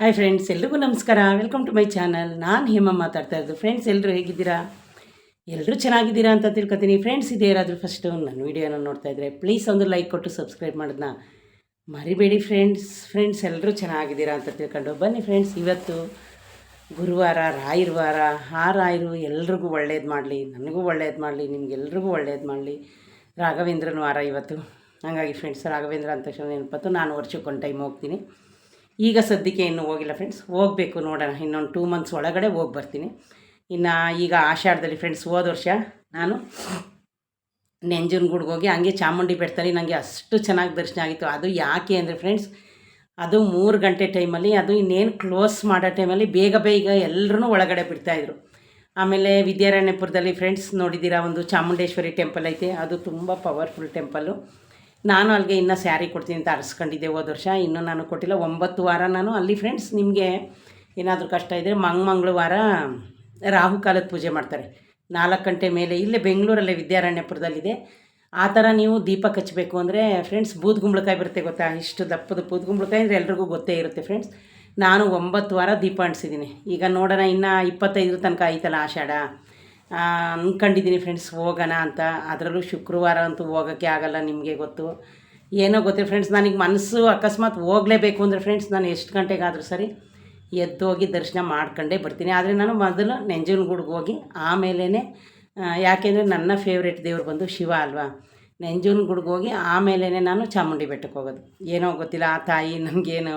Hi friends ಎಲ್ರಿಗೂ ನಮಸ್ಕಾರ. Welcome to my channel ನಾನು ಹೇಮ ಮಾತಾಡ್ತಾ ಇರೋದು. ಫ್ರೆಂಡ್ಸ್ ಎಲ್ಲರೂ ಹೇಗಿದ್ದೀರಾ? ಎಲ್ಲರೂ ಚೆನ್ನಾಗಿದ್ದೀರಾ ಅಂತ ತಿಳ್ಕೊತೀನಿ. ಫ್ರೆಂಡ್ಸ್ ಇದೇ ಯಾರಾದರೂ ಫಸ್ಟು ನನ್ನ ವೀಡಿಯೋನ ನೋಡ್ತಾ ಇದ್ದರೆ ಪ್ಲೀಸ್ ಒಂದು ಲೈಕ್ ಕೊಟ್ಟು ಸಬ್ಸ್ಕ್ರೈಬ್ ಮಾಡೋದನ್ನ ಮರಿಬೇಡಿ ಫ್ರೆಂಡ್ಸ್ ಫ್ರೆಂಡ್ಸ್ ಎಲ್ಲರೂ ಚೆನ್ನಾಗಿದ್ದೀರಾ ಅಂತ ತಿಳ್ಕೊಂಡು ಬನ್ನಿ ಫ್ರೆಂಡ್ಸ್ ಇವತ್ತು ಗುರುವಾರ ರಾಯರ ವಾರ ಆ ರಾಯರು ಎಲ್ರಿಗೂ ಒಳ್ಳೇದು ಮಾಡಲಿ, ನನಗೂ ಒಳ್ಳೇದು ಮಾಡಲಿ, ನಿಮಗೆಲ್ರಿಗೂ ಒಳ್ಳೇದು ಮಾಡಲಿ. ರಾಘವೇಂದ್ರನ ವಾರ ಇವತ್ತು. ಹಾಗಾಗಿ ಫ್ರೆಂಡ್ಸ್ ರಾಘವೇಂದ್ರ ಅಂತ ನೆನಪತ್ತು ನಾನು ವರ್ಷಕ್ಕೊಂದು ಟೈಮ್ ಹೋಗ್ತೀನಿ. ಈಗ ಸದ್ಯಕ್ಕೆ ಇನ್ನೂ ಹೋಗಿಲ್ಲ ಫ್ರೆಂಡ್ಸ್ ಹೋಗಬೇಕು ನೋಡೋಣ. ಇನ್ನೊಂದು ಟೂ ಮಂತ್ಸ್ ಒಳಗಡೆ ಹೋಗಿ ಬರ್ತೀನಿ. ಇನ್ನು ಈಗ ಆಷಾಢದಲ್ಲಿ ಫ್ರೆಂಡ್ಸ್ ಹೋದ ವರ್ಷ ನಾನು ನೆಂಜನಗೂಡ್ಗೆ ಹೋಗಿ ಹಂಗೆ ಚಾಮುಂಡಿ ಬೆಟ್ಟದಲ್ಲಿ ನನಗೆ ಅಷ್ಟು ಚೆನ್ನಾಗಿ ದರ್ಶನ ಆಗಿತ್ತು. ಅದು ಯಾಕೆ ಅಂದರೆ ಫ್ರೆಂಡ್ಸ್ ಅದು ಮೂರು ಗಂಟೆ ಟೈಮಲ್ಲಿ ಅದು ಇನ್ನೇನು ಕ್ಲೋಸ್ ಮಾಡೋ ಟೈಮಲ್ಲಿ ಬೇಗ ಬೇಗ ಎಲ್ಲರೂ ಒಳಗಡೆ ಬಿಡ್ತಾಯಿದ್ರು ಆಮೇಲೆ ವಿದ್ಯಾರಣ್ಯಪುರದಲ್ಲಿ ಫ್ರೆಂಡ್ಸ್ ನೋಡಿದ್ದೀರಾ, ಒಂದು ಚಾಮುಂಡೇಶ್ವರಿ ಟೆಂಪಲ್ ಐತೆ. ಅದು ತುಂಬ ಪವರ್ಫುಲ್ ಟೆಂಪಲ್ಲು ನಾನು ಅಲ್ಲಿಗೆ ಇನ್ನೂ ಸ್ಯಾರಿ ಕೊಡ್ತೀನಿ ಅಂತ ಅರ್ಸ್ಕೊಂಡಿದ್ದೆ ಹೋದ ವರ್ಷ. ಇನ್ನೂ ನಾನು ಕೊಟ್ಟಿಲ್ಲ. ಒಂಬತ್ತು ವಾರ ನಾನು ಅಲ್ಲಿ ಫ್ರೆಂಡ್ಸ್ ನಿಮಗೆ ಏನಾದರೂ ಕಷ್ಟ ಇದ್ದರೆ ಮಂಗ್ ಮಂಗಳವಾರ ರಾಹುಕಾಲದ ಪೂಜೆ ಮಾಡ್ತಾರೆ. ನಾಲ್ಕು ಗಂಟೆ ಮೇಲೆ ಇಲ್ಲೇ ಬೆಂಗಳೂರಲ್ಲೇ ವಿದ್ಯಾರಣ್ಯಪುರದಲ್ಲಿದೆ. ಆ ಥರ ನೀವು ದೀಪ ಕಚ್ಚಬೇಕು ಅಂದರೆ ಫ್ರೆಂಡ್ಸ್ ಬೂದ್ಗುಂಬಳಕಾಯಿ ಬರುತ್ತೆ ಗೊತ್ತಾ? ಇಷ್ಟು ದಪ್ಪದ ಬೂದ್ಗುಂಬಳಕಾಯಿ ಅಂದರೆ ಎಲ್ರಿಗೂ ಗೊತ್ತೇ ಇರುತ್ತೆ ಫ್ರೆಂಡ್ಸ್ ನಾನು ಒಂಬತ್ತು ವಾರ ದೀಪ ಅಂಟಿಸಿದ್ದೀನಿ. ಈಗ ನೋಡೋಣ ಇನ್ನು ಇಪ್ಪತ್ತೈದರ ತನಕ ಆಯ್ತಲ್ಲ ಆಷಾಢ. ಅಂದ್ಕೊಂಡಿದ್ದೀನಿ ಫ್ರೆಂಡ್ಸ್ ಹೋಗೋಣ ಅಂತ. ಅದರಲ್ಲೂ ಶುಕ್ರವಾರ ಅಂತೂ ಹೋಗೋಕ್ಕೆ ಆಗಲ್ಲ ನಿಮಗೆ ಗೊತ್ತು. ಏನೋ ಗೊತ್ತಿಲ್ಲ ಫ್ರೆಂಡ್ಸ್ ನನಗೆ ಮನಸ್ಸು ಅಕಸ್ಮಾತ್ ಹೋಗಲೇಬೇಕು ಅಂದರೆ ಫ್ರೆಂಡ್ಸ್ ನಾನು ಎಷ್ಟು ಗಂಟೆಗಾದರೂ ಸರಿ ಎದ್ದು ಹೋಗಿ ದರ್ಶನ ಮಾಡ್ಕೊಂಡೇ ಬರ್ತೀನಿ. ಆದರೆ ನಾನು ಮೊದಲು ನೆಂಜನಗೂಡ್ಗೆ ಹೋಗಿ ಆಮೇಲೆ ಯಾಕೆಂದರೆ ನನ್ನ ಫೇವ್ರೇಟ್ ದೇವ್ರು ಬಂದು ಶಿವ ಅಲ್ವಾ? ನೆಂಜನಗೂಡ್ಗೆ ಹೋಗಿ ಆಮೇಲೇ ನಾನು ಚಾಮುಂಡಿ ಬೆಟ್ಟಕ್ಕೆ ಹೋಗೋದು. ಏನೋ ಗೊತ್ತಿಲ್ಲ, ಆ ತಾಯಿ ನನಗೇನು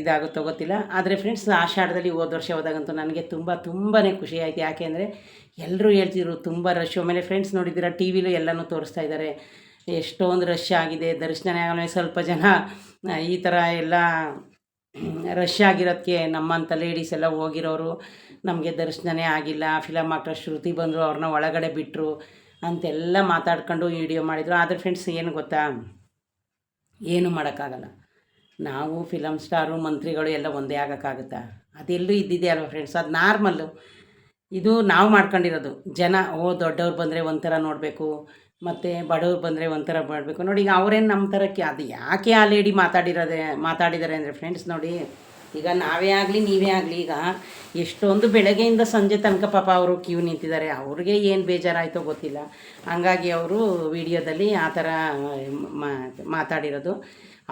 ಇದಾಗುತ್ತೋ ಗೊತ್ತಿಲ್ಲ. ಆದರೆ ಫ್ರೆಂಡ್ಸ್ ಆಷಾಢದಲ್ಲಿ ಹೋದ ವರ್ಷ ಹೋದಾಗಂತೂ ನನಗೆ ತುಂಬ ತುಂಬಾ ಖುಷಿ ಆಯಿತು. ಯಾಕೆಂದರೆ ಎಲ್ಲರೂ ಹೇಳ್ತಿದ್ರು, ತುಂಬ ರಶ್ ಆಮೇಲೆ ಫ್ರೆಂಡ್ಸ್ ನೋಡಿದ್ದೀರಾ ಟಿ ವಿಲೂ ಎಲ್ಲನೂ ತೋರಿಸ್ತಾ ಇದ್ದಾರೆ ಎಷ್ಟೊಂದು ರಶ್ ಆಗಿದೆ ದರ್ಶನನೇ ಆಗಲೇ ಸ್ವಲ್ಪ ಜನ ಈ ಥರ ಎಲ್ಲ ರಶ್ ಆಗಿರೋದಕ್ಕೆ ನಮ್ಮಂಥ ಲೇಡೀಸ್ ಎಲ್ಲ ಹೋಗಿರೋರು ನಮಗೆ ದರ್ಶನನೇ ಆಗಿಲ್ಲ. ಫಿಲಮ್ ಆಕ್ಟರ್ ಶ್ರುತಿ ಬಂದರು, ಅವ್ರನ್ನ ಒಳಗಡೆ ಬಿಟ್ಟರು ಅಂತೆಲ್ಲ ಮಾತಾಡ್ಕೊಂಡು ವಿಡಿಯೋ ಮಾಡಿದರು. ಆದರೆ ಫ್ರೆಂಡ್ಸ್ ಏನು ಗೊತ್ತಾ? ಏನು ಮಾಡೋಕ್ಕಾಗಲ್ಲ. ನಾವು ಫಿಲಮ್ ಸ್ಟಾರು ಮಂತ್ರಿಗಳು ಎಲ್ಲ ಒಂದೇ ಆಗೋಕ್ಕಾಗುತ್ತಾ? ಅದೆಲ್ಲೂ ಇದ್ದಿದೆ ಅಲ್ವ ಫ್ರೆಂಡ್ಸ್ ಅದು ನಾರ್ಮಲ್ಲು ಇದು ನಾವು ಮಾಡ್ಕೊಂಡಿರೋದು. ಜನ, ಓ, ದೊಡ್ಡವ್ರು ಬಂದರೆ ಒಂಥರ ನೋಡಬೇಕು, ಮತ್ತು ಬಡವ್ರು ಬಂದರೆ ಒಂಥರ ಮಾಡಬೇಕು. ನೋಡಿ, ಈಗ ಅವರೇನು ನಮ್ಮ ಥರಕ್ಕೆ, ಅದು ಯಾಕೆ ಆ ಲೇಡಿ ಮಾತಾಡಿರೋದೆ ಮಾತಾಡಿದ್ದಾರೆ ಅಂದರೆ ಫ್ರೆಂಡ್ಸ್ ನೋಡಿ ಈಗ ನಾವೇ ಆಗಲಿ, ನೀವೇ ಆಗಲಿ, ಈಗ ಎಷ್ಟೊಂದು ಬೆಳಗ್ಗೆಯಿಂದ ಸಂಜೆ ತನಕ ಪಾಪ ಅವರು ಕ್ಯೂ ನಿಂತಿದ್ದಾರೆ. ಅವ್ರಿಗೆ ಏನು ಬೇಜಾರಾಯಿತೋ ಗೊತ್ತಿಲ್ಲ. ಹಂಗಾಗಿ ಅವರು ವಿಡಿಯೋದಲ್ಲಿ ಆ ಥರ ಮಾತಾಡಿರೋದು.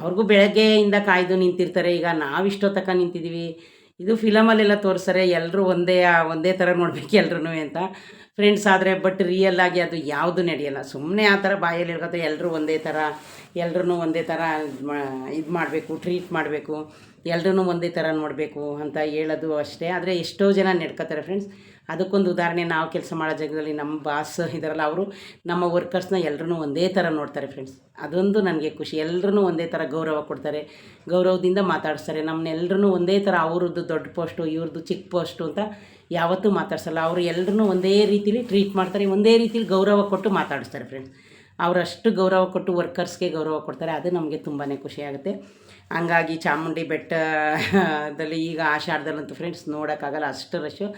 ಅವ್ರಿಗೂ ಬೆಳಗ್ಗೆಯಿಂದ ಕಾಯ್ದು ನಿಂತಿರ್ತಾರೆ. ಈಗ ನಾವು ಇಷ್ಟೊತ್ತಕ ನಿಂತಿದ್ದೀವಿ ಇದು ಫಿಲಮಲ್ಲೆಲ್ಲ ತೋರಿಸ್ತಾರೆ ಎಲ್ಲರೂ ಒಂದೇ ಒಂದೇ ಥರ ನೋಡ್ಬೇಕು ಎಲ್ರೂ ಅಂತ. ಫ್ರೆಂಡ್ಸ್ ಆದರೆ ಬಟ್ ರಿಯಲ್ ಆಗಿ ಅದು ಯಾವುದು ನಡೆಯಲ್ಲ. ಸುಮ್ಮನೆ ಆ ಥರ ಬಾಯಲ್ಲಿ ಇರ್ಕೋತ ಎಲ್ಲರೂ ಒಂದೇ ಥರ ಎಲ್ಲರೂ ಒಂದೇ ಥರ ಇದು ಮಾಡಬೇಕು ಟ್ರೀಟ್ ಮಾಡಬೇಕು. ಎಲ್ರೂ ಒಂದೇ ಥರ ನೋಡಬೇಕು ಅಂತ ಹೇಳೋದು ಅಷ್ಟೇ. ಆದರೆ ಎಷ್ಟೋ ಜನ ನಡ್ಕೋತಾರೆ ಫ್ರೆಂಡ್ಸ್ ಅದಕ್ಕೊಂದು ಉದಾಹರಣೆ ನಾವು ಕೆಲಸ ಮಾಡೋ ಜಾಗದಲ್ಲಿ ನಮ್ಮ ಬಾಸ್ ಇದರಲ್ಲ ಅವರು, ನಮ್ಮ ವರ್ಕರ್ಸ್ನ ಎಲ್ಲರೂ ಒಂದೇ ಥರ ನೋಡ್ತಾರೆ ಫ್ರೆಂಡ್ಸ್ ಅದೊಂದು ನನಗೆ ಖುಷಿ. ಎಲ್ಲರೂ ಒಂದೇ ಥರ ಗೌರವ ಕೊಡ್ತಾರೆ, ಗೌರವದಿಂದ ಮಾತಾಡಿಸ್ತಾರೆ. ನಮ್ಮನ್ನೆಲ್ಲರೂ ಒಂದೇ ಥರ ಅವ್ರದ್ದು ದೊಡ್ಡ ಪೋಸ್ಟು ಇವ್ರದ್ದು ಚಿಕ್ಕ ಪೋಸ್ಟು ಅಂತ ಯಾವತ್ತೂ ಮಾತಾಡ್ಸಲ್ಲ. ಅವರು ಎಲ್ಲರೂ ಒಂದೇ ರೀತಿಲಿ ಟ್ರೀಟ್ ಮಾಡ್ತಾರೆ, ಒಂದೇ ರೀತಿಲಿ ಗೌರವ ಕೊಟ್ಟು ಮಾತಾಡಿಸ್ತಾರೆ ಫ್ರೆಂಡ್ಸ್ ಅವರಷ್ಟು ಗೌರವ ಕೊಟ್ಟು ವರ್ಕರ್ಸ್ಗೆ ಗೌರವ ಕೊಡ್ತಾರೆ, ಅದು ನಮಗೆ ತುಂಬಾ ಖುಷಿಯಾಗುತ್ತೆ ಹಂಗಾಗಿ ಚಾಮುಂಡಿ ಬೆಟ್ಟದಲ್ಲಿ ಈಗ ಆಷಾಢದಲ್ಲಂತೂ ಫ್ರೆಂಡ್ಸ್ ನೋಡೋಕ್ಕಾಗಲ್ಲ, ಅಷ್ಟು ರಶ್ಶು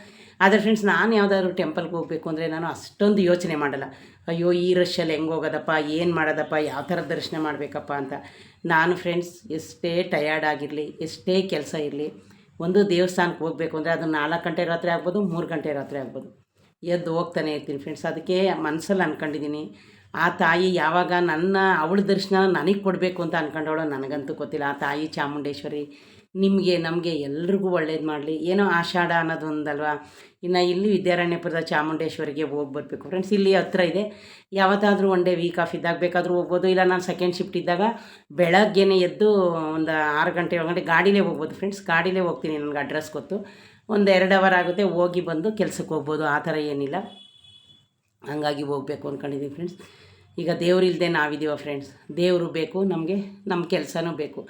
ಆದರೆ ಫ್ರೆಂಡ್ಸ್ ನಾನು ಯಾವುದಾದ್ರು ಟೆಂಪಲ್ಗೆ ಹೋಗಬೇಕು ಅಂದರೆ ನಾನು ಅಷ್ಟೊಂದು ಯೋಚನೆ ಮಾಡಲ್ಲ. ಅಯ್ಯೋ, ಈ ರಶ್ಶಲ್ಲಿ ಹೆಂಗೆ ಹೋಗೋದಪ್ಪ, ಏನು ಮಾಡೋದಪ್ಪ, ಯಾವ ಥರ ದರ್ಶನ ಮಾಡಬೇಕಪ್ಪ ಅಂತ. ನಾನು ಫ್ರೆಂಡ್ಸ್ ಎಷ್ಟೇ ಟಯರ್ಡ್ ಆಗಿರಲಿ, ಎಷ್ಟೇ ಕೆಲಸ ಇರಲಿ, ಒಂದು ದೇವಸ್ಥಾನಕ್ಕೆ ಹೋಗಬೇಕು ಅಂದರೆ ಅದು ನಾಲ್ಕು ಗಂಟೆ ರಾತ್ರಿ ಆಗ್ಬೋದು, ಮೂರು ಗಂಟೆ ರಾತ್ರಿ ಆಗ್ಬೋದು. ಎದ್ದು ಹೋಗ್ತಾನೆ ಇರ್ತೀನಿ ಫ್ರೆಂಡ್ಸ್ ಅದಕ್ಕೆ ಮನಸ್ಸಲ್ಲಿ ಅಂದ್ಕೊಂಡಿದ್ದೀನಿ ಆ ತಾಯಿ ಯಾವಾಗ ನನ್ನ ಅವಳ ದರ್ಶನ ನನಗೆ ಕೊಡಬೇಕು ಅಂತ ಅನ್ಕೊಂಡವಳು ನನಗಂತೂ ಗೊತ್ತಿಲ್ಲ. ಆ ತಾಯಿ ಚಾಮುಂಡೇಶ್ವರಿ, ನಿಮಗೆ, ನಮಗೆ ಎಲ್ರಿಗೂ ಒಳ್ಳೇದು ಮಾಡಲಿ. ಏನೋ ಆಷಾಢ ಅನ್ನೋದು ಒಂದಲ್ವಾ ಇನ್ನು ಇಲ್ಲಿ ವಿದ್ಯಾರಣ್ಯಪುರದ ಚಾಮುಂಡೇಶ್ವರಿಗೆ ಹೋಗಿ ಬರಬೇಕು. ಫ್ರೆಂಡ್ಸ್ ಇಲ್ಲಿ ಹತ್ರ ಇದೆ. ಯಾವತ್ತಾದರೂ ಒನ್ ಡೇ ವೀಕ್ ಆಫ್ ಇದ್ದಾಗ ಬೇಕಾದರೂ ಹೋಗ್ಬೋದು. ಇಲ್ಲ ನಾನು ಸೆಕೆಂಡ್ ಶಿಫ್ಟ್ ಇದ್ದಾಗ ಬೆಳಗ್ಗೆನೇ ಎದ್ದು ಒಂದು ಆರು ಗಂಟೆ ಏಳು ಗಂಟೆ ಗಾಡಿಲೇ ಹೋಗ್ಬೋದು. ಫ್ರೆಂಡ್ಸ್ ಗಾಡಿಲೇ ಹೋಗ್ತೀನಿ. ನನಗೆ ಅಡ್ರೆಸ್ ಗೊತ್ತು. ಒಂದು ಎರಡು ಅವರ್ ಆಗುತ್ತೆ. ಹೋಗಿ ಬಂದು ಕೆಲಸಕ್ಕೆ ಹೋಗ್ಬೋದು. ಆ ಥರ ಏನಿಲ್ಲ. ಹಂಗಾಗಿ ಹೋಗಬೇಕು ಅಂದ್ಕೊಂಡಿದ್ದೀವಿ ಫ್ರೆಂಡ್ಸ್ ಈಗ ದೇವ್ರು ಇಲ್ಲದೆ ನಾವಿದ್ದೀವ ಫ್ರೆಂಡ್ಸ್ ದೇವರು ಬೇಕು, ನಮಗೆ ನಮ್ಮ ಕೆಲಸನೂ ಬೇಕು.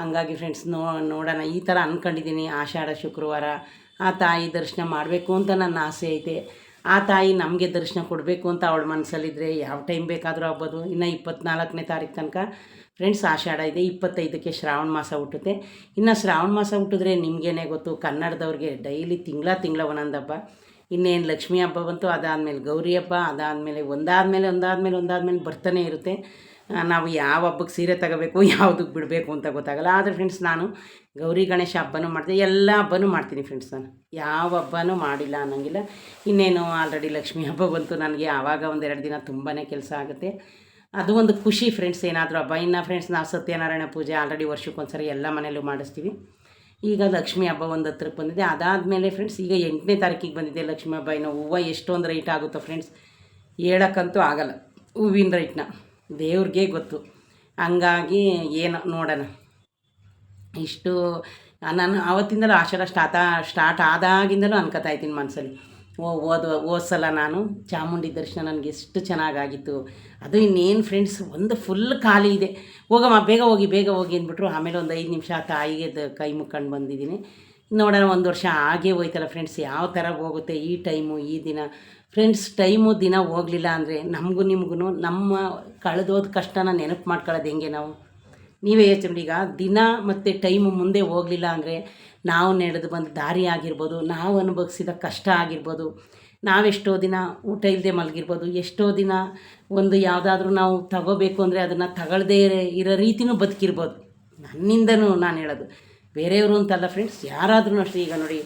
ಹಂಗಾಗಿ ಫ್ರೆಂಡ್ಸ್ ನೋ, ನೋಡೋಣ, ಈ ಥರ ಅಂದ್ಕೊಂಡಿದ್ದೀನಿ ಆಷಾಢ, ಶುಕ್ರವಾರ ಆ ತಾಯಿ ದರ್ಶನ ಮಾಡಬೇಕು ಅಂತ ನನ್ನ ಆಸೆ ಐತೆ. ಆ ತಾಯಿ ನಮಗೆ ದರ್ಶನ ಕೊಡಬೇಕು ಅಂತ ಅವಳ ಮನಸ್ಸಲ್ಲಿದ್ದರೆ ಯಾವ ಟೈಮ್ ಬೇಕಾದರೂ ಆಗ್ಬೋದು. ಇನ್ನು ಇಪ್ಪತ್ನಾಲ್ಕನೇ ತಾರೀಕು ತನಕ ಫ್ರೆಂಡ್ಸ್ ಆಷಾಢ ಇದೆ. ಇಪ್ಪತ್ತೈದಕ್ಕೆ ಶ್ರಾವಣ ಮಾಸ ಹುಟ್ಟುತ್ತೆ. ಇನ್ನು ಶ್ರಾವಣ ಮಾಸ ಹುಟ್ಟಿದ್ರೆ ನಿಮಗೇನೆ ಗೊತ್ತು, ಕನ್ನಡದವ್ರಿಗೆ ಡೈಲಿ ತಿಂಗಳ ತಿಂಗಳ ಒಂದೊಂದು ಹಬ್ಬ. ಇನ್ನೇನು ಲಕ್ಷ್ಮೀ ಹಬ್ಬ ಬಂತು ಅದಾದಮೇಲೆ ಗೌರಿ ಹಬ್ಬ, ಅದಾದಮೇಲೆ ಒಂದಾದಮೇಲೆ ಒಂದಾದಮೇಲೆ ಒಂದಾದಮೇಲೆ ಬರ್ತಾನೆ ಇರುತ್ತೆ. ನಾವು ಯಾವ ಹಬ್ಬಕ್ಕೆ ಸೀರೆ ತಗೋಬೇಕು ಯಾವುದಕ್ಕೆ ಬಿಡಬೇಕು ಅಂತ ಗೊತ್ತಾಗಲ್ಲ. ಆದರೆ ಫ್ರೆಂಡ್ಸ್ ನಾನು ಗೌರಿ ಗಣೇಶ ಹಬ್ಬನೂ ಮಾಡ್ತೀನಿ. ಎಲ್ಲ ಹಬ್ಬನೂ ಮಾಡ್ತೀನಿ ಫ್ರೆಂಡ್ಸ್ ನಾನು. ಯಾವ ಹಬ್ಬನೂ ಮಾಡಿಲ್ಲ ಅನ್ನೋಂಗಿಲ್ಲ. ಇನ್ನೇನು ಆಲ್ರೆಡಿ ಲಕ್ಷ್ಮಿ ಹಬ್ಬ ಬಂತು. ನನಗೆ ಆವಾಗ ಒಂದೆರಡು ದಿನ ತುಂಬಾ ಕೆಲಸ ಆಗುತ್ತೆ. ಅದು ಒಂದು ಖುಷಿ ಫ್ರೆಂಡ್ಸ್ ಏನಾದರೂ ಹಬ್ಬ. ಇನ್ನು ಫ್ರೆಂಡ್ಸ್ ನಾವು ಸತ್ಯನಾರಾಯಣ ಪೂಜೆ ಆಲ್ರೆಡಿ ವರ್ಷಕ್ಕೊಂದ್ಸರಿ ಎಲ್ಲ ಮನೆಯಲ್ಲೂ ಮಾಡಿಸ್ತೀವಿ. ಈಗ ಲಕ್ಷ್ಮೀ ಹಬ್ಬ ಒಂದು ಹತ್ರಕ್ಕೆ ಬಂದಿದೆ. ಅದಾದಮೇಲೆ ಫ್ರೆಂಡ್ಸ್ ಈಗ ಎಂಟನೇ ತಾರೀಕಿಗೆ ಬಂದಿದೆ ಲಕ್ಷ್ಮೀ ಹಬ್ಬ. ಇನ್ನು ಹೂವು ಎಷ್ಟೊಂದು ರೈಟ್ ಆಗುತ್ತೋ ಫ್ರೆಂಡ್ಸ್ ಹೇಳೋಕ್ಕಂತೂ ಆಗಲ್ಲ. ಹೂವಿನ ರೈಟ್ನ ದೇವ್ರಿಗೆ ಗೊತ್ತು. ಹಂಗಾಗಿ ಏನು ನೋಡೋಣ. ಇಷ್ಟು, ನಾನು ಆವತ್ತಿಂದಲೂ ಆಷಾಢ ಸ್ಟಾರ್ಟ ಸ್ಟಾರ್ಟ್ ಆದಾಗಿಂದಲೂ ಅನ್ಕೋತಾ ಇದ್ದೀನಿ ಮನಸ್ಸಲ್ಲಿ ಓ ಹೋದ ಸಲ ನಾನು. ಚಾಮುಂಡಿ ದರ್ಶನ ನನಗೆ ಎಷ್ಟು ಚೆನ್ನಾಗಾಗಿತ್ತು. ಅದು ಇನ್ನೇನು ಫ್ರೆಂಡ್ಸ್ ಒಂದು ಫುಲ್ ಖಾಲಿ ಇದೆ. ಹೋಗಮ್ಮ, ಬೇಗ ಹೋಗಿ ಬೇಗ ಹೋಗಿ ಅಂದ್ಬಿಟ್ರು. ಆಮೇಲೆ ಒಂದು ಐದು ನಿಮಿಷ ತಾಯಿಗೆ ಕೈ ಮುಕ್ಕೊಂಡು ಬಂದಿದ್ದೀನಿ. ನೋಡೋಣ, ಒಂದು ವರ್ಷ ಆಗೇ ಹೋಯ್ತಲ್ಲ ಫ್ರೆಂಡ್ಸ್ ಯಾವ ಥರ ಹೋಗುತ್ತೆ ಈ ಟೈಮು ಈ ದಿನ. ಫ್ರೆಂಡ್ಸ್ ಟೈಮು ದಿನ ಹೋಗಲಿಲ್ಲ ಅಂದರೆ ನಮಗೂ ನಿಮಗೂ ನಮ್ಮ ಕಳೆದೋದ ಕಷ್ಟನ ನೆನಪು ಮಾಡ್ಕೊಳ್ಳೋದು ಹೆಂಗೆ ನಾವು? ನೀವೇ ಯೋಚನೆ ಈಗ ದಿನ ಮತ್ತು ಟೈಮು ಮುಂದೆ ಹೋಗಲಿಲ್ಲ ಅಂದರೆ ನಾವು ನಡೆದು ಬಂದ ದಾರಿ ಆಗಿರ್ಬೋದು, ನಾವು ಅನುಭವಿಸಿದ ಕಷ್ಟ ಆಗಿರ್ಬೋದು, ನಾವೆಷ್ಟೋ ದಿನ ಊಟ ಇಲ್ಲದೆ ಮಲಗಿರ್ಬೋದು, ಎಷ್ಟೋ ದಿನ ಒಂದು ಯಾವುದಾದ್ರೂ ನಾವು ತಗೋಬೇಕು ಅಂದರೆ ಅದನ್ನು ತಗೊಳ್ದೇ ಇರೋ ರೀತಿನೂ ಬದುಕಿರ್ಬೋದು. ನನ್ನಿಂದನೂ ನಾನು ಹೇಳೋದು. ಬೇರೆಯವರು ಅಂತಲ್ಲ ಫ್ರೆಂಡ್ಸ್ ಯಾರಾದ್ರೂ ಅಷ್ಟೇ. ಈಗ ನೋಡಿ,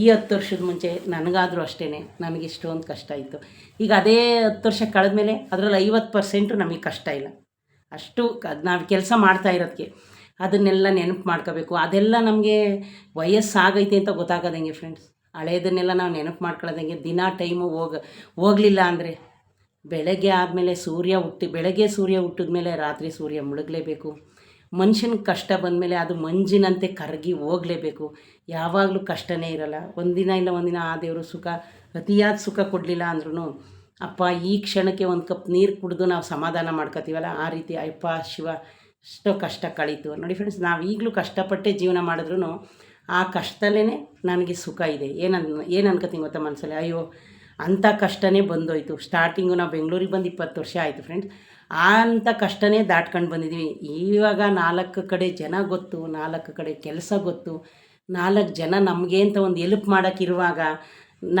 ಈ ಹತ್ತು ವರ್ಷದ ಮುಂಚೆ ನನಗಾದರೂ ಅಷ್ಟೇ ನನಗೆ ಇಷ್ಟೊಂದು ಕಷ್ಟ ಇತ್ತು. ಈಗ ಅದೇ ಹತ್ತು ವರ್ಷ ಕಳೆದ ಮೇಲೆ ಅದರಲ್ಲಿ ಐವತ್ತು ಪರ್ಸೆಂಟು ನಮಗೆ ಕಷ್ಟ ಇಲ್ಲ. ಅಷ್ಟು ನಾವು ಕೆಲಸ ಮಾಡ್ತಾ ಇರೋದಕ್ಕೆ ಅದನ್ನೆಲ್ಲ ನೆನಪು ಮಾಡ್ಕೋಬೇಕು. ಅದೆಲ್ಲ ನಮಗೆ ವಯಸ್ಸಾಗೈತೆ ಅಂತ ಗೊತ್ತಾಗೋದಂಗೆ ಫ್ರೆಂಡ್ಸ್ ಹಳೆಯದನ್ನೆಲ್ಲ ನಾವು ನೆನಪು ಮಾಡ್ಕೊಳ್ಳೋದಂಗೆ ದಿನ ಟೈಮು ಹೋಗ, ಹೋಗಲಿಲ್ಲ ಅಂದರೆ ಬೆಳಗ್ಗೆ ಆದಮೇಲೆ ಸೂರ್ಯ ಹುಟ್ಟಿ, ಬೆಳಗ್ಗೆ ಸೂರ್ಯ ಹುಟ್ಟಿದ ಮೇಲೆ ರಾತ್ರಿ ಸೂರ್ಯ ಮುಳುಗಲೇಬೇಕು. ಮನುಷ್ಯನ ಕಷ್ಟ ಬಂದಮೇಲೆ ಅದು ಮಂಜಿನಂತೆ ಕರಗಿ ಹೋಗಲೇಬೇಕು. ಯಾವಾಗಲೂ ಕಷ್ಟನೇ ಇರಲ್ಲ. ಒಂದಿನ ಇಲ್ಲ, ಒಂದಿನ ಆ ದೇವರು ಸುಖ, ಅತಿಯಾದ ಸುಖ ಕೊಡಲಿಲ್ಲ ಅಂದ್ರೂ ಅಪ್ಪ ಈ ಕ್ಷಣಕ್ಕೆ ಒಂದು ಕಪ್ ನೀರು ಕುಡಿದು ನಾವು ಸಮಾಧಾನ ಮಾಡ್ಕೋತೀವಲ್ಲ? ಆ ರೀತಿ ಅಯ್ಯಪ್ಪ, ಶಿವ ಎಷ್ಟೋ ಕಷ್ಟ ಕಳೀತು. ನೋಡಿ ಫ್ರೆಂಡ್ಸ್ ನಾವು ಈಗಲೂ ಕಷ್ಟಪಟ್ಟೆ ಜೀವನ ಮಾಡಿದ್ರೂ ಆ ಕಷ್ಟದಲ್ಲೇ ನನಗೆ ಸುಖ ಇದೆ. ಏನನ್, ಏನು ಅನ್ಕೋತೀನಿ ಗೊತ್ತಾ ಮನಸ್ಸಲ್ಲಿ ಅಯ್ಯೋ, ಅಂಥ ಕಷ್ಟನೇ ಬಂದೋಯ್ತು. ಸ್ಟಾರ್ಟಿಂಗು ನಾವು ಬೆಂಗಳೂರಿಗೆ ಬಂದು ಇಪ್ಪತ್ತು ವರ್ಷ ಆಯಿತು ಫ್ರೆಂಡ್ಸ್ ಆ ಅಂಥ ಕಷ್ಟನೇ ದಾಟ್ಕೊಂಡು ಬಂದಿದ್ದೀವಿ ಇವಾಗ ನಾಲ್ಕು ಕಡೆ ಜನ ಗೊತ್ತು, ನಾಲ್ಕು ಕಡೆ ಕೆಲಸ ಗೊತ್ತು. ನಾಲ್ಕು ಜನ ನಮಗೆ ಅಂತ ಒಂದು ಎಲ್ಪ್ ಮಾಡೋಕ್ಕಿರುವಾಗ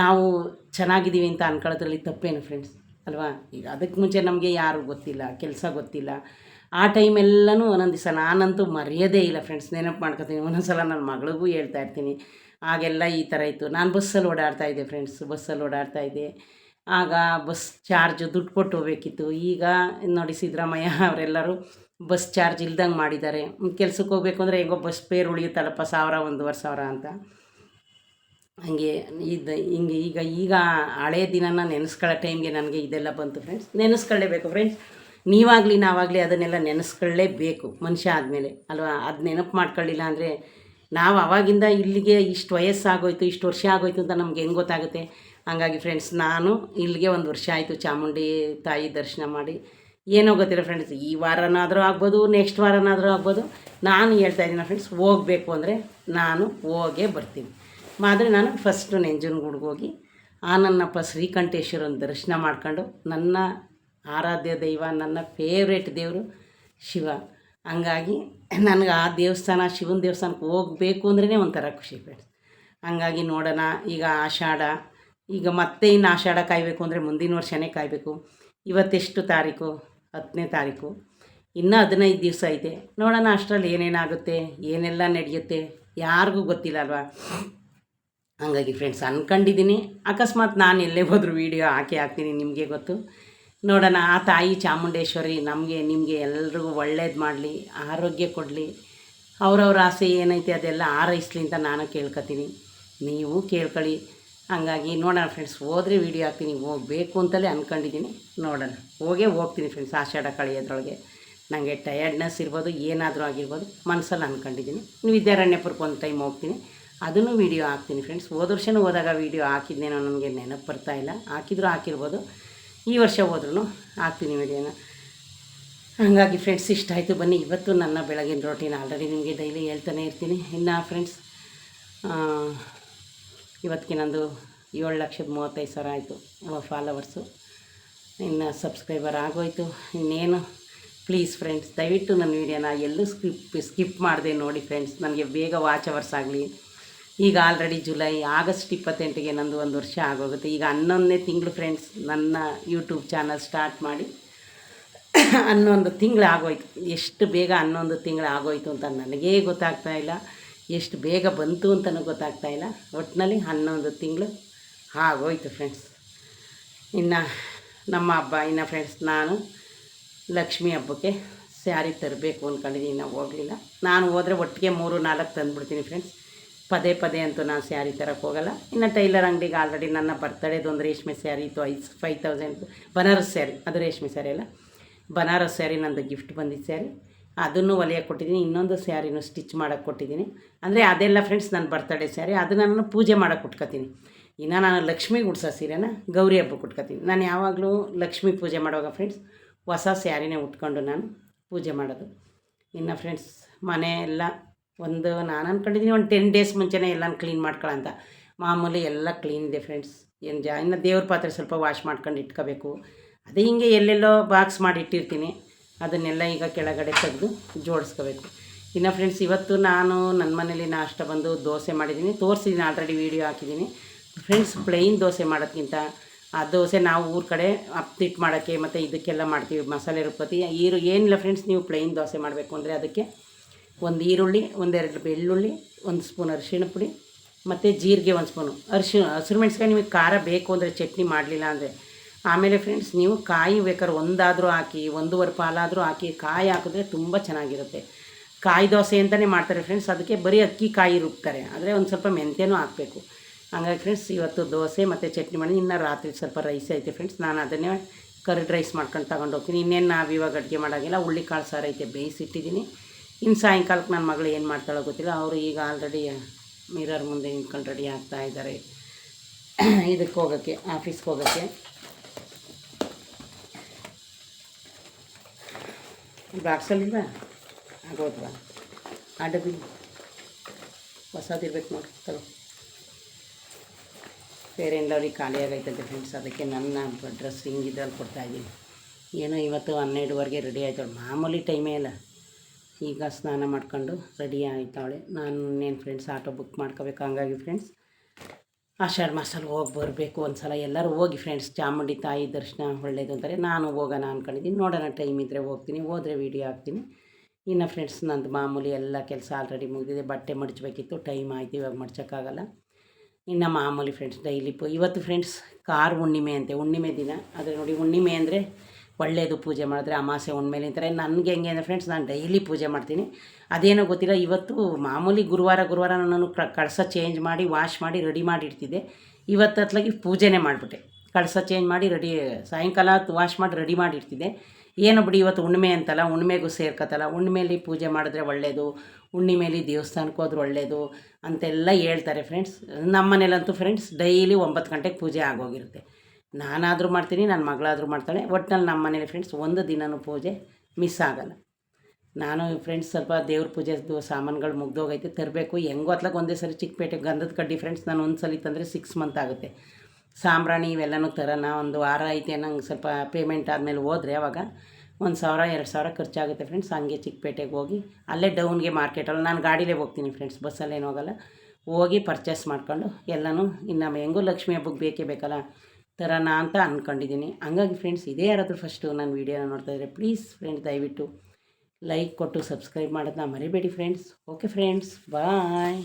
ನಾವು ಚೆನ್ನಾಗಿದ್ದೀವಿ ಅಂತ ಅನ್ಕೊಳ್ಳೋದ್ರಲ್ಲಿ ತಪ್ಪೇನು ಫ್ರೆಂಡ್ಸ್ ಅಲ್ವಾ? ಈಗ ಅದಕ್ಕೆ ಮುಂಚೆ ನಮಗೆ ಯಾರು ಗೊತ್ತಿಲ್ಲ, ಕೆಲಸ ಗೊತ್ತಿಲ್ಲ. ಆ ಟೈಮೆಲ್ಲನೂ ಒಂದೊಂದು ದಿವಸ ನಾನಂತೂ ಮರೆಯೋದೇ ಇಲ್ಲ ಫ್ರೆಂಡ್ಸ್ ನೆನಪು ಮಾಡ್ಕೊತೀನಿ. ಒಂದೊಂದು ಸಲ ನನ್ನ ಮಗಳಿಗೂ ಹೇಳ್ತಾ ಇರ್ತೀನಿ. ಆಗೆಲ್ಲ ಈ ಥರ ಇತ್ತು. ನಾನು ಬಸ್ಸಲ್ಲಿ ಓಡಾಡ್ತಾ ಇದ್ದೆ ಫ್ರೆಂಡ್ಸ್ ಬಸ್ಸಲ್ಲಿ ಓಡಾಡ್ತಾ ಇದ್ದೆ. ಆಗ ಬಸ್ ಚಾರ್ಜ್ ದುಡ್ಡು ಕೊಟ್ಟು ಹೋಗ್ಬೇಕಿತ್ತು. ಈಗ ನೋಡಿ ಸಿದ್ದರಾಮಯ್ಯ ಅವರೆಲ್ಲರೂ ಬಸ್ ಚಾರ್ಜ್ ಇಲ್ದಂಗೆ ಮಾಡಿದ್ದಾರೆ. ಕೆಲ್ಸಕ್ಕೆ ಹೋಗ್ಬೇಕು ಅಂದರೆ ಹೆಂಗೋ ಬಸ್ ಪೇರ್ ಉಳಿಯುತ್ತಲ್ಲಪ್ಪ, ಸಾವಿರ, ಒಂದೂವರೆ ಸಾವಿರ ಅಂತ. ಹಂಗೆ ಇದು, ಹಿಂಗೆ ಈಗ ಈಗ ಹಳೆಯ ದಿನನ ನೆನೆಸ್ಕೊಳ್ಳೋ ಟೈಮ್ಗೆ ನನಗೆ ಇದೆಲ್ಲ ಬಂತು ಫ್ರೆಂಡ್ಸ್ ನೆನೆಸ್ಕೊಳ್ಳೇಬೇಕು ಫ್ರೆಂಡ್ಸ್ ನೀವಾಗಲಿ ನಾವಾಗಲಿ ಅದನ್ನೆಲ್ಲ ನೆನೆಸ್ಕೊಳ್ಳೇಬೇಕು ಮನುಷ್ಯ ಆದಮೇಲೆ. ಅಲ್ವಾ? ಅದು ನೆನಪು ಮಾಡ್ಕೊಳ್ಳಿಲ್ಲ ಅಂದರೆ ನಾವು ಅವಾಗಿಂದ ಇಲ್ಲಿಗೆ ಇಷ್ಟು ವಯಸ್ಸಾಗೋಯ್ತು, ಇಷ್ಟು ವರ್ಷ ಆಗೋಯ್ತು ಅಂತ ನಮ್ಗೆ ಹೆಂಗೆ ಗೊತ್ತಾಗುತ್ತೆ? ಹಂಗಾಗಿ ಫ್ರೆಂಡ್ಸ್ ನಾನು ಇಲ್ಲಿಗೆ ಒಂದು ವರ್ಷ ಆಯಿತು ಚಾಮುಂಡಿ ತಾಯಿ ದರ್ಶನ ಮಾಡಿ. ಏನೋ ಗೊತ್ತಿಲ್ಲ ಫ್ರೆಂಡ್ಸ್ ಈ ವಾರನಾದರೂ ಆಗ್ಬೋದು ನೆಕ್ಸ್ಟ್ ವಾರನಾದರೂ ಆಗ್ಬೋದು. ನಾನು ಹೇಳ್ತಾ ಇದ್ದೀನಿ ಫ್ರೆಂಡ್ಸ್ ಹೋಗಬೇಕು ಅಂದರೆ ನಾನು ಹೋಗೇ ಬರ್ತೀನಿ. ಆದರೆ ನಾನು ಫಸ್ಟು ನೆಂಜನಗೂಡ್ಗೆ ಹೋಗಿ ಆ ನನ್ನಪ್ಪ ಶ್ರೀಕಂಠೇಶ್ವರನ ದರ್ಶನ ಮಾಡ್ಕೊಂಡು ನನ್ನ ಆರಾಧ್ಯ ದೈವ, ನನ್ನ ಫೇವ್ರೇಟ್ ದೇವರು ಶಿವ. ಹಂಗಾಗಿ ನನಗೆ ಆ ದೇವಸ್ಥಾನ, ಶಿವನ ದೇವಸ್ಥಾನಕ್ಕೆ ಹೋಗಬೇಕು ಅಂದ್ರೇ ಒಂಥರ ಖುಷಿ ಫ್ರೆಂಡ್ಸ್ ಹಂಗಾಗಿ ನೋಡೋಣ, ಈಗ ಆಷಾಢ, ಈಗ ಮತ್ತೆ ಇನ್ನು ಆಷಾಢ ಕಾಯಬೇಕು ಅಂದರೆ ಮುಂದಿನ ವರ್ಷನೇ ಕಾಯಬೇಕು. ಇವತ್ತೆಷ್ಟು ತಾರೀಕು? ಹತ್ತನೇ ತಾರೀಕು. ಇನ್ನೂ ಹದಿನೈದು ದಿವಸ ಐತೆ. ನೋಡೋಣ ಅಷ್ಟರಲ್ಲಿ ಏನೇನಾಗುತ್ತೆ, ಏನೆಲ್ಲ ನಡೆಯುತ್ತೆ, ಯಾರಿಗೂ ಗೊತ್ತಿಲ್ಲ ಅಲ್ವಾ ಹಂಗಾಗಿ ಫ್ರೆಂಡ್ಸ್ ಅಂದ್ಕೊಂಡಿದ್ದೀನಿ ಅಕಸ್ಮಾತ್ ನಾನು ಎಲ್ಲೇ ಹೋದರೂ ವೀಡಿಯೋ ಹಾಕಿ ಹಾಕ್ತೀನಿ, ನಿಮಗೆ ಗೊತ್ತು. ನೋಡೋಣ, ಆ ತಾಯಿ ಚಾಮುಂಡೇಶ್ವರಿ ನಮಗೆ, ನಿಮಗೆ ಎಲ್ರಿಗೂ ಒಳ್ಳೇದು ಮಾಡಲಿ, ಆರೋಗ್ಯ ಕೊಡಲಿ. ಅವ್ರವ್ರ ಆಸೆ ಏನೈತೆ ಅದೆಲ್ಲ ಆರೈಸ್ಲಿ ಅಂತ ನಾನು ಕೇಳ್ಕೊತೀನಿ ನೀವು ಕೇಳ್ಕೊಳ್ಳಿ. ಹಂಗಾಗಿ ನೋಡೋಣ ಫ್ರೆಂಡ್ಸ್ ಹೋದರೆ ವೀಡಿಯೋ ಹಾಕ್ತೀನಿ, ಹೋಗಬೇಕು ಅಂತಲೇ ಅಂದ್ಕೊಂಡಿದ್ದೀನಿ ನೋಡೋಣ. ಹೋಗೇ ಹೋಗ್ತೀನಿ ಫ್ರೆಂಡ್ಸ್ ಆಷಾಢ ಕಳೆಯೋದ್ರೊಳಗೆ ನನಗೆ ಟಯರ್ಡ್ನೆಸ್ ಇರ್ಬೋದು, ಏನಾದರೂ ಆಗಿರ್ಬೋದು ಮನಸ್ಸಲ್ಲಿ ಅಂದ್ಕೊಂಡಿದ್ದೀನಿ ವಿದ್ಯಾರಣ್ಯಪುರಕ್ಕೆ ಒಂದು ಟೈಮ್ ಹೋಗ್ತೀನಿ. ಅದನ್ನು ವೀಡಿಯೋ ಹಾಕ್ತೀನಿ ಫ್ರೆಂಡ್ಸ್ ಹೋದ ವರ್ಷನೂ ಹೋದಾಗ ವೀಡಿಯೋ ಹಾಕಿದ್ದೇನೋ ನನಗೆ ನೆನಪು ಇಲ್ಲ. ಹಾಕಿದ್ರು ಹಾಕಿರ್ಬೋದು. ಈ ವರ್ಷ ಹೋದ್ರೂ ಹಾಕ್ತೀನಿ ವಿಡಿಯೋನ. ಹಾಗಾಗಿ ಫ್ರೆಂಡ್ಸ್ ಇಷ್ಟ ಆಯಿತು ಬನ್ನಿ. ಇವತ್ತು ನನ್ನ ಬೆಳಗಿನ ರೋಟೀನ್ ಆಲ್ರೆಡಿ ನಿಮಗೆ ಡೈಲಿ ಹೇಳ್ತಾನೆ ಇರ್ತೀನಿ. ಇನ್ನು ಫ್ರೆಂಡ್ಸ್ ಇವತ್ತಿಗೆ ನಂದು ಏಳು ಲಕ್ಷದ ಮೂವತ್ತೈದು ಸಾವಿರ ಆಯಿತು. ಫಾಲೋವರ್ಸು ಇನ್ನು ಸಬ್ಸ್ಕ್ರೈಬರ್ ಆಗೋಯ್ತು. ಇನ್ನೇನು ಪ್ಲೀಸ್ ಫ್ರೆಂಡ್ಸ್ ದಯವಿಟ್ಟು ನನ್ನ ವೀಡಿಯೋನ ಎಲ್ಲೂ ಸ್ಕಿಪ್ ಸ್ಕಿಪ್ ಮಾಡಿದೆ ನೋಡಿ ಫ್ರೆಂಡ್ಸ್ ನನಗೆ ಬೇಗ ವಾಚ್ ಅವರ್ಸ್ ಆಗಲಿ. ಈಗ ಆಲ್ರೆಡಿ ಜುಲೈ ಆಗಸ್ಟ್ ಇಪ್ಪತ್ತೆಂಟಿಗೆ ನಂದು ಒಂದು ವರ್ಷ ಆಗೋಗುತ್ತೆ. ಈಗ ಹನ್ನೊಂದನೇ ತಿಂಗಳು ಫ್ರೆಂಡ್ಸ್ ನನ್ನ ಯೂಟ್ಯೂಬ್ ಚಾನಲ್ ಸ್ಟಾರ್ಟ್ ಮಾಡಿ ಹನ್ನೊಂದು ತಿಂಗಳು ಆಗೋಯ್ತು. ಎಷ್ಟು ಬೇಗ ಹನ್ನೊಂದು ತಿಂಗಳು ಆಗೋಯ್ತು ಅಂತ ನನಗೇ ಗೊತ್ತಾಗ್ತಾ ಇಲ್ಲ. ಎಷ್ಟು ಬೇಗ ಬಂತು ಅಂತಲೂ ಗೊತ್ತಾಗ್ತಾ ಇಲ್ಲ. ಒಟ್ಟಿನಲ್ಲಿ ಹನ್ನೊಂದು ತಿಂಗಳು ಆಗೋಯ್ತು ಫ್ರೆಂಡ್ಸ್ ಇನ್ನು ನಮ್ಮ ಹಬ್ಬ, ಇನ್ನು ಫ್ರೆಂಡ್ಸ್ ನಾನು ಲಕ್ಷ್ಮಿ ಹಬ್ಬಕ್ಕೆ ಸ್ಯಾರಿ ತರಬೇಕು ಅಂದ್ಕೊಂಡಿದ್ದೀನಿ ನಾವು ಹೋಗಲಿಲ್ಲ. ನಾನು ಹೋದರೆ ಒಟ್ಟಿಗೆ ಮೂರು, ನಾಲ್ಕು ತಂದುಬಿಡ್ತೀನಿ ಫ್ರೆಂಡ್ಸ್ ಪದೇ ಪದೇ ಅಂತೂ ನಾನು ಸ್ಯಾರಿ ತರಕ್ಕೆ ಹೋಗಲ್ಲ. ಇನ್ನು ಟೈಲರ್ ಅಂಗಡಿಗೆ ಆಲ್ರೆಡಿ ನನ್ನ ಬರ್ತಡೇದು ಒಂದು ರೇಷ್ಮೆ ಸ್ಯಾರಿ ಇತ್ತು ಐಸ್ ಫೈವ್ ತೌಸಂಡ್ ಬನಾರಸ್ ಸ್ಯಾರಿ, ಅದು ರೇಷ್ಮೆ ಸ್ಯಾರಿ ಅಲ್ಲ. ಬನಾರಸ್ ಸ್ಯಾರಿ ನಂದು ಗಿಫ್ಟ್ ಬಂದಿದ್ದು ಸ್ಯಾರಿ. ಅದನ್ನು ಒಲೆಯ ಕೊಟ್ಟಿದ್ದೀನಿ, ಇನ್ನೊಂದು ಸ್ಯಾರಿನೂ ಸ್ಟಿಚ್ ಮಾಡೋಕ್ಕೆ ಕೊಟ್ಟಿದ್ದೀನಿ. ಅಂದರೆ ಅದೆಲ್ಲ ಫ್ರೆಂಡ್ಸ್ ನನ್ನ ಬರ್ತಡೇ ಸ್ಯಾರಿ, ಅದು ನಾನು ಪೂಜೆ ಮಾಡೋಕ್ಕೆ ಉಟ್ಕೋತೀನಿ. ಇನ್ನು ನಾನು ಲಕ್ಷ್ಮಿ ಉಡ್ಸೋ ಸೀರೆನ ಗೌರಿ ಹಬ್ಬಕ್ಕೆ ಉಟ್ಕೋತೀನಿ. ನಾನು ಯಾವಾಗಲೂ ಲಕ್ಷ್ಮಿ ಪೂಜೆ ಮಾಡುವಾಗ ಫ್ರೆಂಡ್ಸ್ ಹೊಸ ಸ್ಯಾರಿನೇ ಉಟ್ಕೊಂಡು ನಾನು ಪೂಜೆ ಮಾಡೋದು. ಇನ್ನು ಫ್ರೆಂಡ್ಸ್ ಮನೆ ಎಲ್ಲ ಒಂದು ನಾನು ಅಂದ್ಕೊಂಡಿದ್ದೀನಿ ಒಂದು ಟೆನ್ ಡೇಸ್ ಮುಂಚೆನೇ ಎಲ್ಲನೂ ಕ್ಲೀನ್ ಮಾಡ್ಕೊಳ್ಳೋಂತ ಮಾಮೂಲಿ ಎಲ್ಲ ಕ್ಲೀನ್ ಇದೆ ಫ್ರೆಂಡ್ಸ್ ಏನು ಜಾ, ಇನ್ನು ದೇವ್ರ ಪಾತ್ರೆ ಸ್ವಲ್ಪ ವಾಶ್ ಮಾಡ್ಕೊಂಡು ಇಟ್ಕೋಬೇಕು. ಅದೇ ಹಿಂಗೆ ಎಲ್ಲೆಲ್ಲೋ ಬಾಕ್ಸ್ ಮಾಡಿ ಇಟ್ಟಿರ್ತೀನಿ. ಅದನ್ನೆಲ್ಲ ಈಗ ಕೆಳಗಡೆ ತೆಗೆದು ಜೋಡಿಸ್ಕೋಬೇಕು. ಇನ್ನು ಫ್ರೆಂಡ್ಸ್ ಇವತ್ತು ನಾನು ನನ್ನ ಮನೇಲಿ ನಾಷ್ಟ ಬಂದು ದೋಸೆ ಮಾಡಿದ್ದೀನಿ ತೋರಿಸಿದ್ದೀನಿ ಆಲ್ರೆಡಿ ವೀಡಿಯೋ ಹಾಕಿದ್ದೀನಿ ಫ್ರೆಂಡ್ಸ್ ಪ್ಲೈನ್ ದೋಸೆ ಮಾಡೋದ್ಕಿಂತ ಆ ದೋಸೆ ನಾವು ಊರ ಕಡೆ ಅಪ್ತಿಟ್ಟು ಮಾಡೋಕ್ಕೆ ಮತ್ತು ಇದಕ್ಕೆಲ್ಲ ಮಾಡ್ತೀವಿ ಮಸಾಲೆ ರುಬ್ಬತಿ ಈರು ಏನಿಲ್ಲ ಫ್ರೆಂಡ್ಸ್ ನೀವು ಪ್ಲೈನ್ ದೋಸೆ ಮಾಡಬೇಕು ಅಂದರೆ ಅದಕ್ಕೆ ಒಂದು ಈರುಳ್ಳಿ ಒಂದೆರಡು ಬೆಳ್ಳುಳ್ಳಿ, ಒಂದು ಸ್ಪೂನ್ ಅರಿಶಿನ ಪುಡಿ, ಮತ್ತು ಜೀರಿಗೆ ಒಂದು ಸ್ಪೂನು. ಅರಿಶಿನ ಹಸಿರು ಮೆಣಸಿನ್ಕಾಯಿ ನಿಮಗೆ ಖಾರ ಬೇಕು ಅಂದರೆ ಚಟ್ನಿ ಮಾಡಲಿಲ್ಲ ಅಂದರೆ. ಆಮೇಲೆ ಫ್ರೆಂಡ್ಸ್ ನೀವು ಕಾಯಿ ಬೇಕಾದ್ರೆ ಒಂದಾದರೂ ಹಾಕಿ, ಒಂದೂವರೆ ಪಾಲಾದರೂ ಹಾಕಿ, ಕಾಯಿ ಹಾಕಿದ್ರೆ ತುಂಬ ಚೆನ್ನಾಗಿರುತ್ತೆ. ಕಾಯಿ ದೋಸೆ ಅಂತಲೇ ಮಾಡ್ತಾರೆ ಫ್ರೆಂಡ್ಸ್ ಅದಕ್ಕೆ ಬರೀ ಅಕ್ಕಿ ಕಾಯಿ ರುಬ್ತಾರೆ. ಆದರೆ ಒಂದು ಸ್ವಲ್ಪ ಮೆಂತ್ಯನೂ ಹಾಕಬೇಕು. ಹಂಗಾಗಿ ಫ್ರೆಂಡ್ಸ್ ಇವತ್ತು ದೋಸೆ ಮತ್ತು ಚಟ್ನಿ ಮಾಡಿ, ಇನ್ನು ರಾತ್ರಿ ಸ್ವಲ್ಪ ರೈಸ್ ಐತೆ ಫ್ರೆಂಡ್ಸ್ ನಾನು ಅದನ್ನೇ ಕರ್ಡ್ ರೈಸ್ ಮಾಡ್ಕೊಂಡು ತಗೊಂಡು ಹೋಗ್ತೀನಿ. ಇನ್ನೇನು ನಾವು ಇವಾಗ ಅಡುಗೆ ಮಾಡೋಂಗಿಲ್ಲ ಹುಳ್ಳಿ ಕಾಳು ಸಾರು ಐತೆ, ಬೇಯಿಸಿಟ್ಟಿದ್ದೀನಿ. ಇನ್ನು ಸಾಯಂಕಾಲಕ್ಕೆ ನನ್ನ ಮಗಳು ಏನು ಮಾಡ್ತಾಳೆ ಗೊತ್ತಿಲ್ಲ. ಅವರು ಈಗ ಆಲ್ರೆಡಿ ಮಿರರ್ ಮುಂದೆ ನಿಂತ್ಕೊಂಡು ರೆಡಿ ಆಗ್ತಾ ಇದ್ದಾರೆ. ಇದಕ್ಕೆ ಹೋಗೋಕ್ಕೆ ಆಫೀಸ್ಗೆ ಹೋಗೋಕ್ಕೆ. ಬಾಕ್ಸಲ್ಲಿಲ್ಲ ಆಗೋದ್ವಾ ಆ ಹೊಸದಿರ್ಬೇಕು ನೋಡಿ, ತಗೋ. ಬೇರೆ ಅವ್ರಿಗೆ ಖಾಲಿ ಆಗೈತಂತೆ ಫ್ರೆಂಡ್ಸ್ ಅದಕ್ಕೆ ನನ್ನ ಡ್ರೆಸ್ ಹಿಂಗಿದ್ರಲ್ಲಿ ಕೊಡ್ತಾಯಿದ್ದೀನಿ ಏನೋ ಇವತ್ತು ಹನ್ನೆರಡುವರೆಗೆ ರೆಡಿ ಆಯ್ತು. ಮಾಮೂಲಿ ಟೈಮೇ ಇಲ್ಲ ಈಗ ಸ್ನಾನ ಮಾಡ್ಕೊಂಡು ರೆಡಿ ಆಯ್ತಾಳೆ. ನಾನು ಇನ್ನೇನು ಫ್ರೆಂಡ್ಸ್ ಆಟೋ ಬುಕ್ ಮಾಡ್ಕೋಬೇಕು ಹಂಗಾಗಿ ಫ್ರೆಂಡ್ಸ್ ಆಷಾಢ ಮಾಸಲ್ಲಿ ಹೋಗಿ ಬರಬೇಕು ಒಂದು ಸಲ ಎಲ್ಲರೂ ಹೋಗಿ ಫ್ರೆಂಡ್ಸ್ ಚಾಮುಂಡಿ ತಾಯಿ ದರ್ಶನ ಒಳ್ಳೇದು ಅಂತಾರೆ. ನಾನು ಹೋಗೋಣ ಅಂದ್ಕೊಂಡಿದ್ದೀನಿ ನೋಡೋಣ ಟೈಮ್ ಇದ್ದರೆ ಹೋಗ್ತೀನಿ. ಹೋದರೆ ವೀಡಿಯೋ ಹಾಕ್ತೀನಿ. ಇನ್ನು ಫ್ರೆಂಡ್ಸ್ ನಂದು ಮಾಮೂಲಿ ಎಲ್ಲ ಕೆಲಸ ಆಲ್ರೆಡಿ ಮುಗಿದಿದೆ. ಬಟ್ಟೆ ಮಡಚಬೇಕಿತ್ತು. ಟೈಮ್ ಆಯಿತು. ಇವಾಗ ಮಡ್ಚೋಕ್ಕಾಗಲ್ಲ. ಇನ್ನು ಮಾಮೂಲಿ ಫ್ರೆಂಡ್ಸ್ ಡೈಲಿ ಇವತ್ತು ಫ್ರೆಂಡ್ಸ್ ಕಾರ್ ಹುಣ್ಣಿಮೆ ಅಂತೆ. ಹುಣ್ಣಿಮೆ ದಿನ. ಆದರೆ ನೋಡಿ, ಹುಣ್ಣಿಮೆ ಅಂದರೆ ಒಳ್ಳೆಯದು ಪೂಜೆ ಮಾಡಿದ್ರೆ ಅಮಾಸೆ ಮೇಲೆ ಅಂತಾರೆ ನನಗೆ ಹೆಂಗೆ ಅಂದರೆ ಫ್ರೆಂಡ್ಸ್ ನಾನು ಡೈಲಿ ಪೂಜೆ ಮಾಡ್ತೀನಿ. ಅದೇನೋ ಗೊತ್ತಿಲ್ಲ, ಇವತ್ತು ಮಾಮೂಲಿ ಗುರುವಾರ ಗುರುವಾರ ನಾನು ಕಳಸ ಚೇಂಜ್ ಮಾಡಿ ವಾಶ್ ಮಾಡಿ ರೆಡಿ ಮಾಡಿ ಇಡ್ತಿದ್ದೆ ಇವತ್ತು ಹತ್ಲಾಗಿ ಪೂಜೆನೇ ಮಾಡಿಬಿಟ್ಟೆ. ಕಳಸ ಚೇಂಜ್ ಮಾಡಿ ರೆಡಿ ಸಾಯಂಕಾಲ ವಾಶ್ ಮಾಡಿ ರೆಡಿ ಮಾಡಿ ಇಡ್ತಿದ್ದೆ ಏನು ಬಿಡಿ, ಇವತ್ತು ಹುಣ್ಣಿಮೆ ಅಂತಲ್ಲ ಹುಣ್ಣಿಮೆಗೂ ಸೇರ್ಕತ್ತಲ್ಲ ಹುಣ್ಣಿಮೆಯಲ್ಲಿ ಪೂಜೆ ಮಾಡಿದ್ರೆ ಒಳ್ಳೆಯದು ಹುಣ್ಣಿಮೆಯಲ್ಲಿ ದೇವಸ್ಥಾನಕ್ಕೆ ಹೋದ್ರೆ ಒಳ್ಳೆಯದು ಅಂತೆಲ್ಲ ಹೇಳ್ತಾರೆ ಫ್ರೆಂಡ್ಸ್ ನಮ್ಮ ಮನೇಲಂತೂ ಫ್ರೆಂಡ್ಸ್ ಡೈಲಿ ಒಂಬತ್ತು ಗಂಟೆಗೆ ಪೂಜೆ ಆಗೋಗಿರುತ್ತೆ. ನಾನಾದರೂ ಮಾಡ್ತೀನಿ ನನ್ನ ಮಗಳಾದರೂ ಮಾಡ್ತಾಳೆ. ಒಟ್ಟಿನಲ್ಲಿ ನಮ್ಮ ಮನೇಲಿ ಫ್ರೆಂಡ್ಸ್ ಒಂದು ದಿನವೂ ಪೂಜೆ ಮಿಸ್ ಆಗಲ್ಲ. ನಾನು ಫ್ರೆಂಡ್ಸ್ ಸ್ವಲ್ಪ ದೇವ್ರ ಪೂಜೆದು ಸಾಮಾನುಗಳು ಮುಗ್ದೋಗೈತೆ, ತರಬೇಕು. ಹೆಂಗೋ ಅತ್ಲಾಗ ಒಂದೇ ಸರಿ ಚಿಕ್ಕಪೇಟೆ ಗಂಧದ ಕಡ್ಡಿ ಫ್ರೆಂಡ್ಸ್ ನಾನು ಒಂದು ಸಲ ತಂದರೆ ಸಿಕ್ಸ್ ಮಂತ್ ಆಗುತ್ತೆ. ಸಾಂಬ್ರಾಣಿ ಇವೆಲ್ಲನೂ ತರೋಣ, ಒಂದು ವಾರ ಐತೆ ನಂಗೆ ಸ್ವಲ್ಪ ಪೇಮೆಂಟ್ ಆದಮೇಲೆ ಹೋದರೆ ಅವಾಗ ಒಂದು ಸಾವಿರ, ಎರಡು ಸಾವಿರ ಖರ್ಚಾಗುತ್ತೆ ಫ್ರೆಂಡ್ಸ್ ಹಂಗೆ ಚಿಕ್ಕಪೇಟೆಗೆ ಹೋಗಿ, ಅಲ್ಲೇ ಡೌನ್ಗೆ ಮಾರ್ಕೆಟಲ್ಲಿ ನಾನು ಗಾಡೀಲೇ ಹೋಗ್ತೀನಿ ಫ್ರೆಂಡ್ಸ್ ಬಸ್ಸಲ್ಲೇನು ಹೋಗಲ್ಲ. ಹೋಗಿ ಪರ್ಚೇಸ್ ಮಾಡ್ಕೊಂಡು ಎಲ್ಲನೂ, ಇನ್ನು ಹೆಂಗೂ ಲಕ್ಷ್ಮಿ ಹಬ್ಬಕ್ಕೆ ಬೇಕೇ ಬೇಕಲ್ಲ. ತರೋಣ ಅಂತ ಅಂದ್ಕೊಂಡಿದ್ದೀನಿ ಹಂಗಾಗಿ ಫ್ರೆಂಡ್ಸ್ ಇದೇ ಯಾರಾದರೂ ಫಸ್ಟು ನಾನು ವೀಡಿಯೋನ ನೋಡ್ತಾಯಿದ್ರೆ ಪ್ಲೀಸ್ ಫ್ರೆಂಡ್ಸ್ ದಯವಿಟ್ಟು ಲೈಕ್ ಕೊಟ್ಟು ಸಬ್ಸ್ಕ್ರೈಬ್ ಮಾಡೋದನ್ನ ಮರಿಬೇಡಿ ಫ್ರೆಂಡ್ಸ್ ಓಕೆ ಫ್ರೆಂಡ್ಸ್ ಬಾಯ್